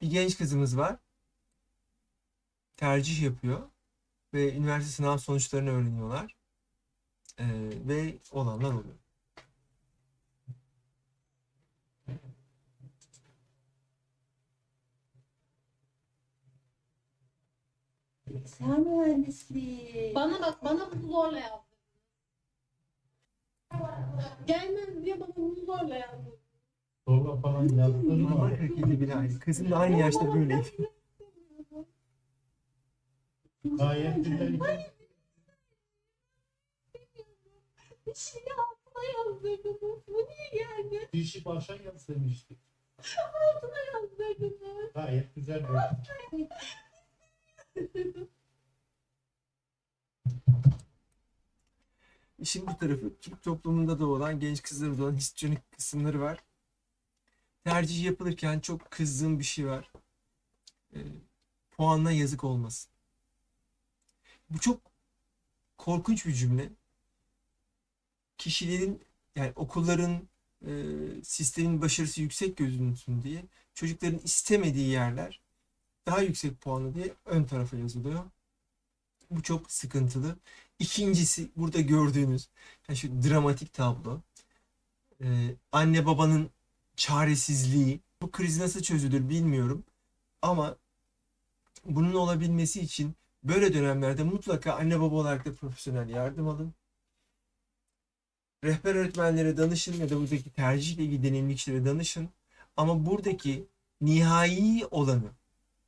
Bir genç kızımız var. Tercih yapıyor ve üniversite sınav sonuçlarını öğreniyorlar. Ee, ve olanlar oluyor. Bilgisayar mühendisliği. Bana bak bana bunu zorla yazdı. Gelmem diye bana bunu zorla yazdı. Zorla falan yazdırma. Ama 47 bile aynı. Kızım da aynı yaşta böyleydi. Gayet güzel. Bir şeyi altına yazdırdınız. Bu niye geldi? Bir işi başa yaz demiştik. Altına yazdırdınız. Gayet güzel. bir- İşin bu tarafı Türk toplumunda da olan genç kızlarda olan histrionik kısımları var. Tercih yapılırken çok kızdığım bir şey var. Ee, puanla yazık olmasın. Bu çok korkunç bir cümle. Kişilerin yani okulların e, sistemin başarısı yüksek gözünsün diye çocukların istemediği yerler daha yüksek puanlı diye ön tarafa yazılıyor. Bu çok sıkıntılı. İkincisi burada gördüğünüz yani şu dramatik tablo. Ee, anne babanın çaresizliği. Bu kriz nasıl çözülür bilmiyorum. Ama bunun olabilmesi için böyle dönemlerde mutlaka anne baba olarak da profesyonel yardım alın. Rehber öğretmenlere danışın ya da buradaki tercihle ilgili deneyimli danışın. Ama buradaki nihai olanı,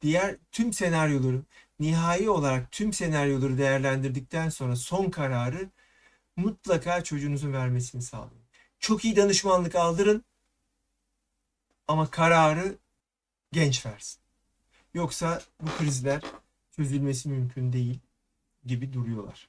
diğer tüm senaryoları nihai olarak tüm senaryoları değerlendirdikten sonra son kararı mutlaka çocuğunuzun vermesini sağlayın. Çok iyi danışmanlık aldırın ama kararı genç versin. Yoksa bu krizler çözülmesi mümkün değil gibi duruyorlar.